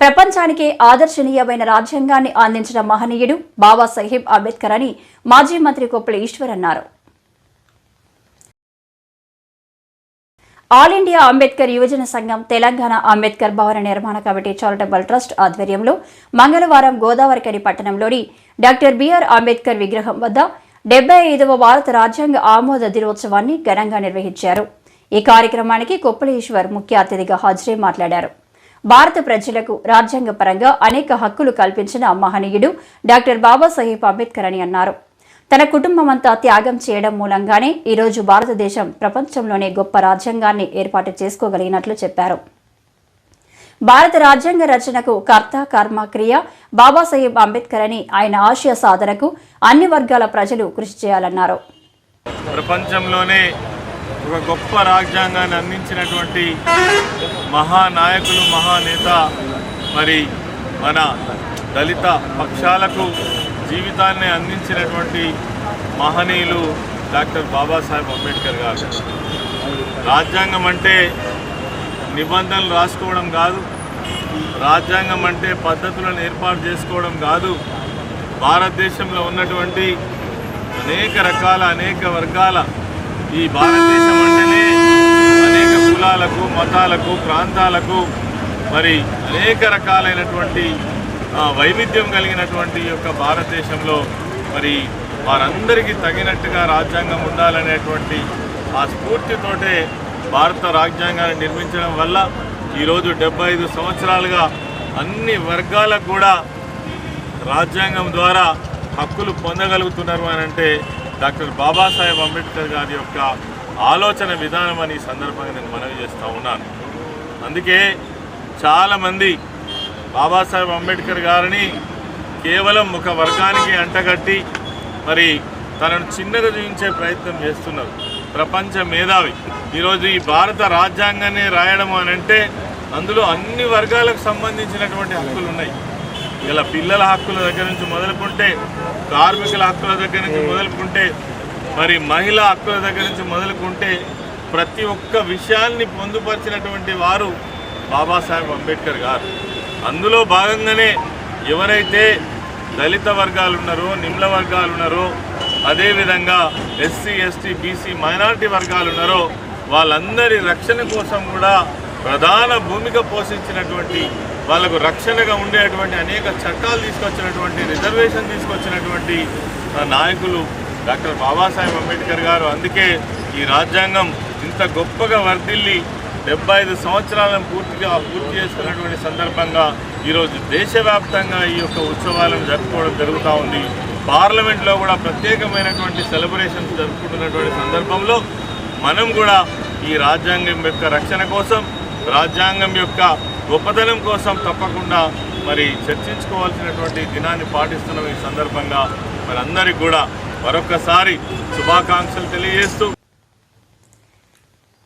ప్రపంచానికే ఆదర్శనీయమైన రాజ్యాంగాన్ని అందించిన మహనీయుడు బాబాసాహెబ్ అంబేద్కర్ అని మాజీ మంత్రి కొప్పుల ఈశ్వర్ అన్నారు. ఆల్ ఇండియా అంబేద్కర్ యువజన సంఘం తెలంగాణ అంబేద్కర్ భవన నిర్మాణ కమిటీ చారిటబుల్ ట్రస్ట్ ఆధ్వర్యంలో మంగళవారం గోదావరికని పట్టణంలోని డాక్టర్ బిఆర్ అంబేద్కర్ విగ్రహం వద్ద డెబ్బై ఐదవ భారత రాజ్యాంగ ఆమోద దినోత్సవాన్ని ఘనంగా నిర్వహించారు. ఈ కార్యక్రమానికి కొప్పలేశ్వర్ ముఖ్య అతిథిగా హాజరై మాట్లాడారు. భారత ప్రజలకు రాజ్యాంగపరంగా అనేక హక్కులు కల్పించిన మహనీయుడు డాక్టర్ బాబాసాహెబ్ అంబేద్కర్ అని అన్నారు. తన కుటుంబమంతా త్యాగం చేయడం మూలంగానే ఈరోజు భారతదేశం ప్రపంచంలోనే గొప్ప రాజ్యాంగాన్ని ఏర్పాటు చేసుకోగలిగినట్లు చెప్పారు. భారత రాజ్యాంగ రచనకు కర్త కర్మ క్రియ బాబాసాహెబ్ అంబేద్కర్ అని ఆయన ఆశయ సాధనకు అన్ని వర్గాల ప్రజలు కృషి చేయాలన్నారు. ప్రపంచంలోనే ఒక గొప్ప రాజ్యాంగాన్ని అందించినటువంటి మహానాయకులు మహానేత మరి మన దళిత పక్షాలకు జీవితాన్ని అందించినటువంటి మహనీయులు డాక్టర్ బాబాసాహెబ్ అంబేద్కర్ గారు. రాజ్యాంగం అంటే నిబంధనలు రాసుకోవడం కాదు రాజ్యాంగం అంటే పద్ధతులను ఏర్పాటు చేసుకోవడం కాదు. భారతదేశంలో ఉన్నటువంటి అనేక రకాల అనేక వర్గాల ఈ భారతదేశం అంటేనే అనేక కులాలకు మతాలకు ప్రాంతాలకు మరి అనేక రకాలైనటువంటి వైవిధ్యం కలిగినటువంటి యొక్క భారతదేశంలో మరి వారందరికీ తగినట్టుగా రాజ్యాంగం ఉండాలనేటువంటి ఆ స్ఫూర్తితోటే భారత రాజ్యాంగాన్ని నిర్మించడం వల్ల ఈరోజు డెబ్బై ఐదు సంవత్సరాలుగా అన్ని వర్గాలకు కూడా రాజ్యాంగం ద్వారా హక్కులు పొందగలుగుతున్నారు అని అంటే డాక్టర్ బాబాసాహెబ్ అంబేద్కర్ గారి యొక్క ఆలోచన విధానం అని సందర్భంగా నేను మనవి చేస్తూ ఉన్నాను. అందుకే చాలామంది బాబాసాహెబ్ అంబేద్కర్ గారిని కేవలం ఒక వర్గానికి అంటగట్టి మరి తనను చిన్నగా చూపించే ప్రయత్నం చేస్తున్నారు. ప్రపంచ మేధావి. ఈరోజు ఈ భారత రాజ్యాంగాన్ని రాయడం అని అంటే అందులో అన్ని వర్గాలకు సంబంధించినటువంటి హక్కులు ఉన్నాయి. ఇలా పిల్లల హక్కుల దగ్గర నుంచి మొదలుకుంటే కార్మికుల హక్కుల దగ్గర నుంచి మొదలుకుంటే మరి మహిళా హక్కుల దగ్గర నుంచి మొదలుకుంటే ప్రతి ఒక్క విషయాన్ని పొందుపరిచినటువంటి వారు బాబాసాహెబ్ అంబేద్కర్ గారు. అందులో భాగంగానే ఎవరైతే దళిత వర్గాలు ఉన్నారో నిమ్న వర్గాలు ఉన్నారో అదేవిధంగా ఎస్సీ ఎస్టీ బీసీ మైనారిటీ వర్గాలు ఉన్నారో వాళ్ళందరి రక్షణ కోసం కూడా ప్రధాన భూమిక పోషించినటువంటి వాళ్ళకు రక్షణగా ఉండేటువంటి అనేక చట్టాలు తీసుకొచ్చినటువంటి రిజర్వేషన్ తీసుకొచ్చినటువంటి నాయకులు డాక్టర్ బాబాసాహెబ్ అంబేద్కర్ గారు. అందుకే ఈ రాజ్యాంగం ఇంత గొప్పగా వర్ధిల్లి డెబ్బై ఐదు సంవత్సరాలను పూర్తిగా పూర్తి చేసుకున్నటువంటి సందర్భంగా ఈరోజు దేశవ్యాప్తంగా ఈ యొక్క ఉత్సవాలను జరుపుకోవడం జరుగుతూ ఉంది. పార్లమెంట్లో కూడా ప్రత్యేకమైనటువంటి సెలబ్రేషన్స్ జరుపుకుంటున్నటువంటి సందర్భంలో మనం కూడా ఈ రాజ్యాంగం యొక్క రక్షణ కోసం రాజ్యాంగం యొక్క గొప్పతనం కోసం తప్పకుండా మరి చర్చించుకోవాల్సినటువంటి దినాన్ని పాటిస్తున్నాం ఈ సందర్భంగా. మరి అందరికి కూడా మరొకసారి శుభాకాంక్షలు తెలియజేస్తూ.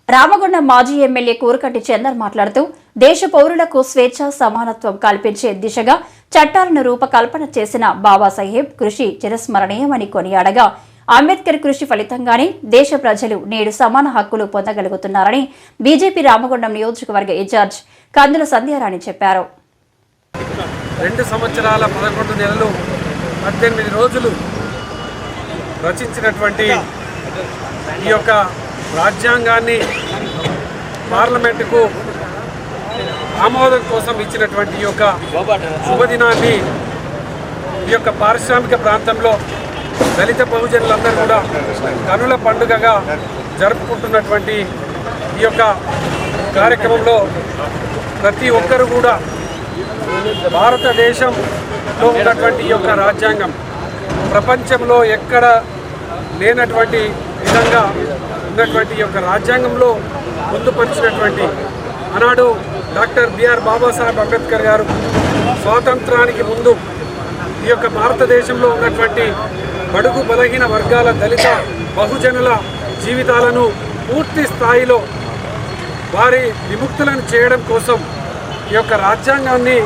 రామగుండం మాజీ ఎమ్మెల్యే కూరకట్టి చందర్ మాట్లాడుతూ దేశ పౌరులకు స్వేచ్ఛ సమానత్వం కల్పించే దిశగా చట్టాలను రూపకల్పన చేసిన బాబాసాహెబ్ కృషి చిరస్మరణీయమని కొనియాడగా అంబేద్కర్ కృషి ఫలితంగానే దేశ ప్రజలు నేడు సమాన హక్కులు పొందగలుగుతున్నారని బీజేపీ రామగుండం నియోజకవర్గ ఇన్ఛార్జ్ కందుల సంధ్యారాణి చెప్పారు. రెండు సంవత్సరాల పదకొండు నెలలు పద్దెనిమిది రోజులు రచించినటువంటి ఈ యొక్క రాజ్యాంగాన్ని పార్లమెంటుకు ఆమోదం కోసం ఇచ్చినటువంటి ఈ యొక్క శుభదినాన్ని ఈ యొక్క పారిశ్రామిక ప్రాంతంలో దళిత బహుజనులందరూ కూడా కనుల పండుగగా జరుపుకుంటున్నటువంటి ఈ యొక్క కార్యక్రమంలో ప్రతి ఒక్కరు కూడా భారతదేశంలో ఉన్నటువంటి ఈ యొక్క రాజ్యాంగం ప్రపంచంలో ఎక్కడ లేనటువంటి విధంగా ఉన్నటువంటి ఈ యొక్క రాజ్యాంగంలో పొందుపరిచినటువంటి ఆనాడు డాక్టర్ బిఆర్ బాబాసాహెబ్ అంబేద్కర్ గారు స్వాతంత్రానికి ముందు ఈ యొక్క భారతదేశంలో ఉన్నటువంటి బడుగు బలహీన వర్గాల దళిత బహుజనుల జీవితాలను పూర్తి స్థాయిలో వారి విముక్తులను చేయడం కోసం ఈ యొక్క రాజ్యాంగాన్ని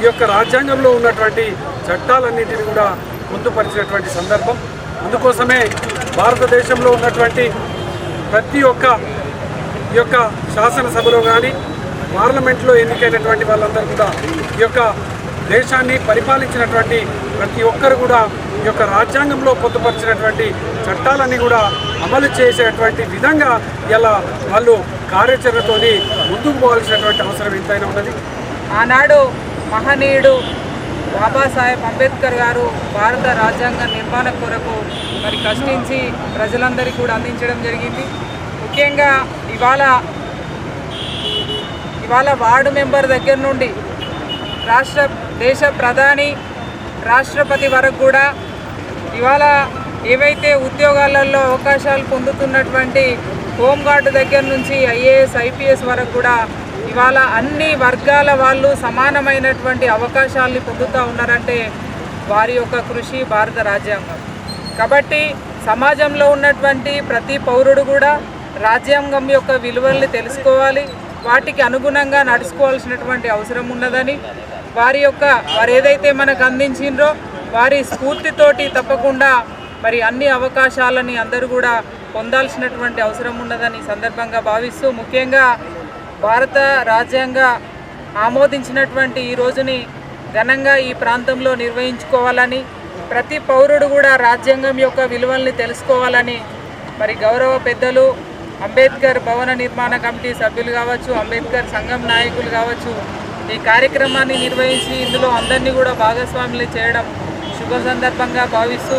ఈ యొక్క రాజ్యాంగంలో ఉన్నటువంటి చట్టాలన్నింటినీ కూడా పొందుపరిచినటువంటి సందర్భం. అందుకోసమే భారతదేశంలో ఉన్నటువంటి ప్రతి ఒక్క ఈ యొక్క శాసనసభలో కానీ పార్లమెంట్లో ఎన్నికైనటువంటి వాళ్ళందరూ కూడా ఈ యొక్క దేశాన్ని పరిపాలించినటువంటి ప్రతి ఒక్కరు కూడా ఈ యొక్క రాజ్యాంగంలో పొందుపరిచినటువంటి చట్టాలన్నీ కూడా అమలు చేసేటువంటి విధంగా ఇలా వాళ్ళు కార్యాచరణతోని ముందుకు పోవాల్సినటువంటి అవసరం ఎంతైనా ఉన్నది. ఆనాడు మహనీయుడు బాబాసాహెబ్ అంబేద్కర్ గారు భారత రాజ్యాంగ నిర్మాణ కొరకు మరి కష్టించి ప్రజలందరికీ కూడా అందించడం జరిగింది. ముఖ్యంగా ఇవాళ ఇవాళ వార్డు మెంబర్ దగ్గర నుండి రాష్ట్ర దేశ ప్రధాని రాష్ట్రపతి వరకు కూడా ఇవాళ ఏవైతే ఉద్యోగాలలో అవకాశాలు పొందుతున్నటువంటి హోంగార్డు దగ్గర నుంచి ఐఏఎస్ ఐపీఎస్ వరకు కూడా ఇవాళ అన్ని వర్గాల వాళ్ళు సమానమైనటువంటి అవకాశాలని పొందుతూ ఉన్నారంటే వారి యొక్క కృషి భారత రాజ్యాంగం. కాబట్టి సమాజంలో ఉన్నటువంటి ప్రతి పౌరుడు కూడా రాజ్యాంగం యొక్క విలువల్ని తెలుసుకోవాలి. వాటికి అనుగుణంగా నడుచుకోవాల్సినటువంటి అవసరం ఉన్నదని వారి యొక్క వారు ఏదైతే మనకు అందించిండ్రో వారి స్ఫూర్తితోటి తప్పకుండా మరి అన్ని అవకాశాలని అందరూ కూడా పొందాల్సినటువంటి అవసరం ఉన్నదని సందర్భంగా భావిస్తూ ముఖ్యంగా భారత రాజ్యాంగ ఆమోదించినటువంటి ఈ రోజుని ఘనంగా ఈ ప్రాంతంలో నిర్వహించుకోవాలని ప్రతి పౌరుడు కూడా రాజ్యాంగం యొక్క విలువల్ని తెలుసుకోవాలని మరి గౌరవ పెద్దలు అంబేద్కర్ భవన నిర్మాణ కమిటీ సభ్యులు కావచ్చు అంబేద్కర్ సంఘం నాయకులు కావచ్చు ఈ కార్యక్రమాన్ని నిర్వహించి ఇందులో అందరినీ కూడా భాగస్వాములు చేయడం శుభ సందర్భంగా భావిస్తూ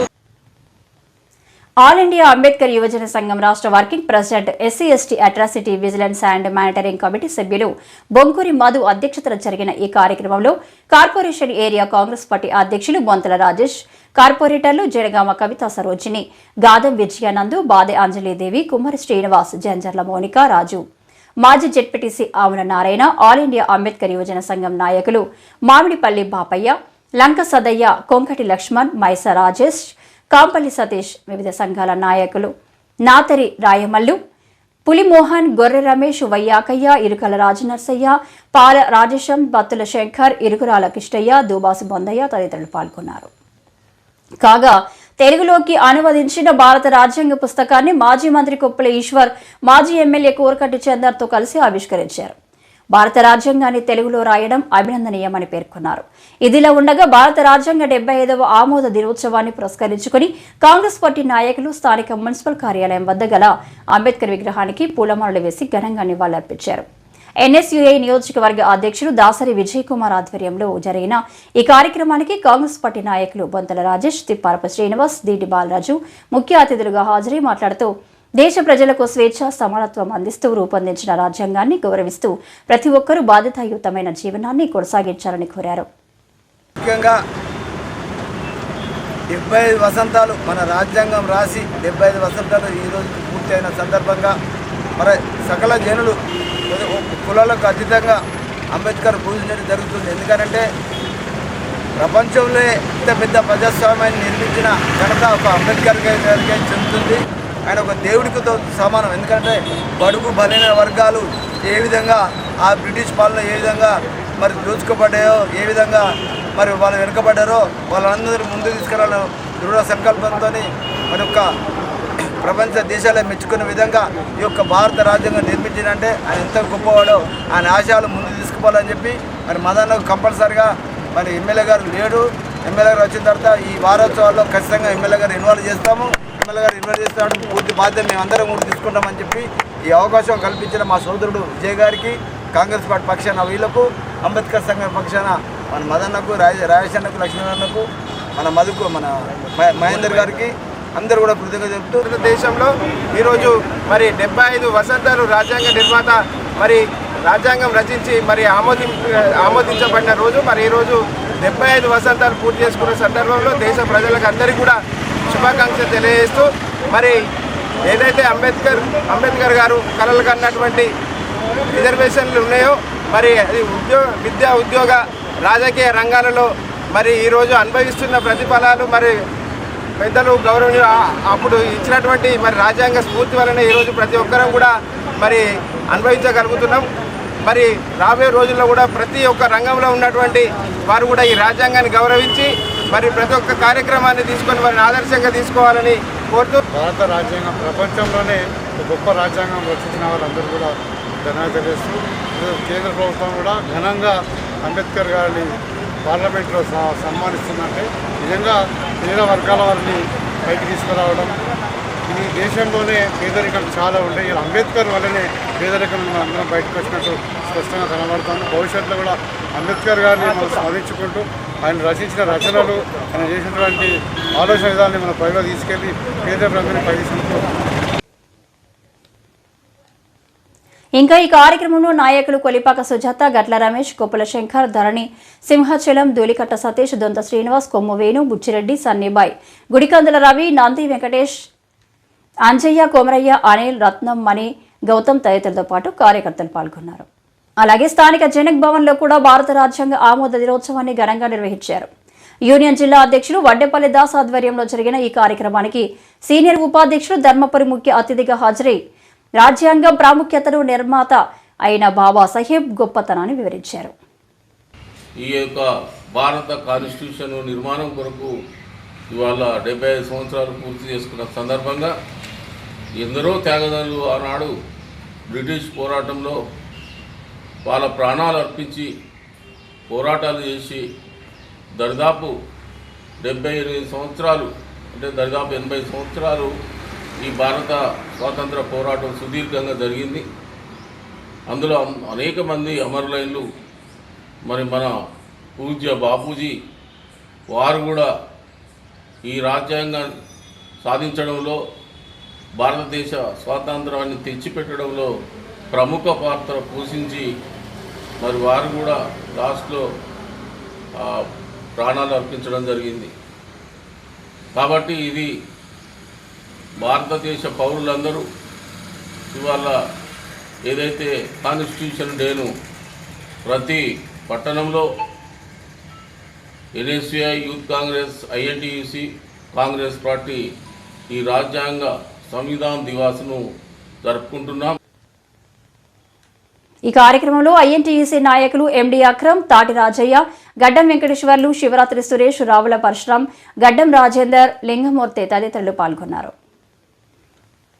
ఆల్ ఇండియా అంబేద్కర్ యువజన సంఘం రాష్ట్ర working president SC ST atrocity vigilance and monitoring committee సభ్యులు బొంకూరి మధు అధ్యక్షతన జరిగిన ఈ కార్యక్రమంలో కార్పొరేషన్ ఏరియా కాంగ్రెస్ పార్టీ అధ్యక్షులు బొంతల రాజేష్ కార్పొరేటర్లు జనగామ కవిత సరోజిని గాదం విజయానందు బాదే అంజలీదేవి కుమారి శ్రీనివాస్ జంజర్ల మోనికా రాజు. మాజీ జెడ్పీటీసీ ఆవుల నారాయణ ఆల్ ఇండియా అంబేద్కర్ యువజన సంఘం నాయకులు మామిడిపల్లి బాపయ్య లంక సదయ్య కొంకటి లక్ష్మణ్ మైస రాజేష్ కాంపల్లి సతీష్ వివిధ సంఘాల నాయకులు నాతరి రాయమల్లు పులిమోహన్ గొర్రె రమేష్ వయ్యాకయ్య ఇరుకల రాజనర్సయ్య పాల రాజేశం బత్తుల శంకర్ ఇరుగురాల కిష్టయ్య దూబాసు బొందయ్య తదితరులు పాల్గొన్నారు. కాగా తెలుగులోకి అనువదించిన భారత రాజ్యాంగ పుస్తకాన్ని మాజీ మంత్రి కొప్పుల ఈశ్వర్ మాజీ ఎమ్మెల్యే కోరకట్టి చందర్తో కలిసి ఆవిష్కరించారు. భారత రాజ్యాంగాన్ని తెలుగులో రాయడం అభినందనీయమని పేర్కొన్నారు. ఇదిలా ఉండగా భారత రాజ్యాంగ డెబ్బై ఐదవ ఆమోద దినోత్సవాన్ని పురస్కరించుకుని కాంగ్రెస్ పార్టీ నాయకులు స్థానిక మున్సిపల్ కార్యాలయం వద్ద గల అంబేద్కర్ విగ్రహానికి పూలమాలలు వేసి ఘనంగా నివాళులర్పించారు. ఎన్ఎస్యుఐ నియోజకవర్గ అధ్యక్షుడు దాసరి విజయ్ కుమార్ ఆధ్వర్యంలో జరిగిన ఈ కార్యక్రమానికి కాంగ్రెస్ పార్టీ నాయకులు బొంతల రాజేష్ తిప్పారపు శ్రీనివాస్ దీటి బాలరాజు ముఖ్య అతిథులుగా హాజరై మాట్లాడుతూ దేశ ప్రజలకు స్వేచ్ఛ సమానత్వం అందిస్తూ రూపొందించిన రాజ్యాంగాన్ని గౌరవిస్తూ ప్రతి ఒక్కరూ బాధ్యతాయుతమైన జీవనాన్ని కొనసాగించాలని కోరారు. ముఖ్యంగా డెబ్బై ఐదు వసంతాలు మన రాజ్యాంగం రాసి డెబ్బై ఐదు వసంతాలు ఈరోజు పూర్తి అయిన సందర్భంగా మరి సకల జనులు కులాలకు అతీతంగా అంబేద్కర్ పూజించడం జరుగుతుంది. ఎందుకనంటే ప్రపంచంలో ఇంత పెద్ద ప్రజాస్వామ్యాన్ని నిర్మించిన ఘనత ఒక అంబేద్కర్ గారికే చెందుతుంది. ఆయన ఒక దేవుడికితో సమానం. ఎందుకంటే బడుగు బలైన వర్గాలు ఏ విధంగా ఆ బ్రిటిష్ పాలన ఏ విధంగా మరి దోచుకోబడ్డాయో ఏ విధంగా మరి వాళ్ళు వెనుకబడ్డారో వాళ్ళందరూ ముందు తీసుకురావాలని దృఢ సంకల్పంతో మరి యొక్క ప్రపంచ దేశాలే మెచ్చుకునే విధంగా ఈ యొక్క భారత రాజ్యాంగం నిర్మించినంటే ఆయన ఎంత గొప్పవాడో ఆయన ఆశయాలు ముందు తీసుకుపోవాలని చెప్పి మరి మదన్కు కంపల్సరిగా మరి ఎమ్మెల్యే గారు లేడు. ఎమ్మెల్యే గారు వచ్చిన తర్వాత ఈ వారోత్సవాల్లో ఖచ్చితంగా ఎమ్మెల్యే గారు ఇన్వాల్వ్ చేస్తాము. ఎమ్మెల్యే గారు ఇన్వాల్వ్ చేస్తాడు. పూర్తి బాధ్యత మేము అందరం కూడా తీసుకుంటామని చెప్పి ఈ అవకాశం కల్పించిన మా సోదరుడు విజయ్ గారికి కాంగ్రెస్ పార్టీ పక్షాన వీళ్ళకు అంబేద్కర్ సంఘం పక్షాన మన మదన్నకు రాజ రాజేశన్నకు లక్ష్మీనారాయణకు మన మధుకు మన మహేందర్ గారికి అందరూ కూడా కృతజ్ఞత చెప్తూ దేశంలో ఈరోజు మరి డెబ్బై ఐదు వసంతాలు రాజ్యాంగ నిర్మాత మరి రాజ్యాంగం రచించి మరి ఆమోది ఆమోదించబడిన రోజు మరి ఈరోజు డెబ్బై ఐదు వసంతాలు పూర్తి చేసుకున్న సందర్భంలో దేశ ప్రజలకు అందరికీ కూడా శుభాకాంక్షలు తెలియజేస్తూ మరి ఏదైతే అంబేద్కర్ అంబేద్కర్ గారు కలలు కన్నటువంటి రిజర్వేషన్లు ఉన్నాయో మరి అది ఉద్యోగ విద్యా ఉద్యోగ రాజకీయ రంగాలలో మరి ఈరోజు అనుభవిస్తున్న ప్రతిఫలాలు మరి పెద్దలు గౌరవనీయ అప్పుడు ఇచ్చినటువంటి మరి రాజ్యాంగ స్ఫూర్తి వలన ఈరోజు ప్రతి ఒక్కరం కూడా మరి అనుభవించగలుగుతున్నాం మరి రాబోయే రోజుల్లో కూడా ప్రతి ఒక్క రంగంలో ఉన్నటువంటి వారు కూడా ఈ రాజ్యాంగాన్ని గౌరవించి మరి ప్రతి ఒక్క కార్యక్రమాన్ని తీసుకొని వారిని ఆదర్శంగా తీసుకోవాలని కోరుతూ భారత రాజ్యాంగం ప్రపంచంలోనే గొప్ప రాజ్యాంగం రచించిన వాళ్ళందరూ కూడా ధన్యవాదాలు తెలియజేస్తూ కేంద్ర ప్రభుత్వం కూడా ఘనంగా అంబేద్కర్ గారిని పార్లమెంట్లో స- సన్మానిస్తుందంటే నిజంగా పేద వర్గాల వారిని పైకి తీసుకురావడం. ఈ దేశంలోనే పేదరికం చాలా ఉంటాయి ఇలా అంబేద్కర్ వల్లనే పేదరికం అందరం బయటకు వచ్చినట్టు స్పష్టంగా కనబడుతుంది. భవిష్యత్తులో కూడా అంబేద్కర్ గారిని మనం స్మరించుకుంటూ ఆయన రచించిన రచనలు ఆయన చేసినటువంటి ఆలోచన విధానాన్ని మన పైగా తీసుకెళ్ళి పేద ప్రజలను పై ఇంకా ఈ కార్యక్రమంలో నాయకులు కొలిపాక సుజాత గట్ల రమేష్ కొప్పుల శంకర్ ధరణి సింహాచలం ధూలికట్ట సతీష్ దొంత శ్రీనివాస్ కొమ్ము వేణు బుచ్చిరెడ్డి సన్నిబాయ్ గుడికందుల రవి నంది వెంకటేష్ అంజయ్య కోమరయ్య అనిల్ రత్నం మణి గౌతమ్ తదితరులతో పాటు కార్యకర్తలు పాల్గొన్నారు. అలాగే స్థానిక జనక్ భవన్లో కూడా భారత రాజ్యాంగ ఆమోద దినోత్సవాన్ని ఘనంగా నిర్వహించారు. యూనియన్ జిల్లా అధ్యక్షులు వడ్డేపల్లి దాస్ ఆధ్వర్యంలో జరిగిన ఈ కార్యక్రమానికి సీనియర్ ఉపాధ్యక్షులు ధర్మపురి ముఖ్య అతిథిగా హాజరై రాజ్యాంగం ప్రాముఖ్యతను నిర్మాత అయిన బాబాసాహెబ్ గొప్పతనాన్ని వివరించారు. ఈ యొక్క భారత కాన్స్టిట్యూషన్ నిర్మాణం కొరకు ఇవాళ డెబ్బై ఐదు సంవత్సరాలు పూర్తి చేసుకున్న సందర్భంగా ఎందరో త్యాగదారులు ఆనాడు బ్రిటిష్ పోరాటంలో వాళ్ళ ప్రాణాలు అర్పించి పోరాటాలు చేసి దరిదాపు డెబ్బై ఎనిమిది సంవత్సరాలు అంటే దరిదాపు ఎనభై సంవత్సరాలు ఈ భారత స్వాతంత్ర పోరాటం సుదీర్ఘంగా జరిగింది. అందులో అనేక మంది అమరులైన్లు మరి మన పూజ్య బాపూజీ వారు కూడా ఈ రాజ్యాంగం సాధించడంలో భారతదేశ స్వాతంత్రాన్ని తెచ్చిపెట్టడంలో ప్రముఖ పాత్ర పోషించి మరి వారు కూడా లాస్ట్లో ప్రాణాలు అర్పించడం జరిగింది. కాబట్టి ఇది భారతదేశ పౌరులందరూ ఇవాళ ఏదైతే కాన్స్టిట్యూషన్ డేను ప్రతి పట్టణంలో NSUI youth Congress INTUC Congress party ఈ రాజ్యాంగ సంవిధాన్ దివాస్ను జరుపుకుంటున్నాం. ఈ కార్యక్రమంలో ఐఎన్టీయూసీ నాయకులు ఎండి అక్రమ్ తాటి రాజయ్య గడ్డం వెంకటేశ్వర్లు శివరాత్రి సురేష్ రావుల పరశురాం గడ్డం రాజేందర్ లింగమూర్తి తదితరులు పాల్గొన్నారు.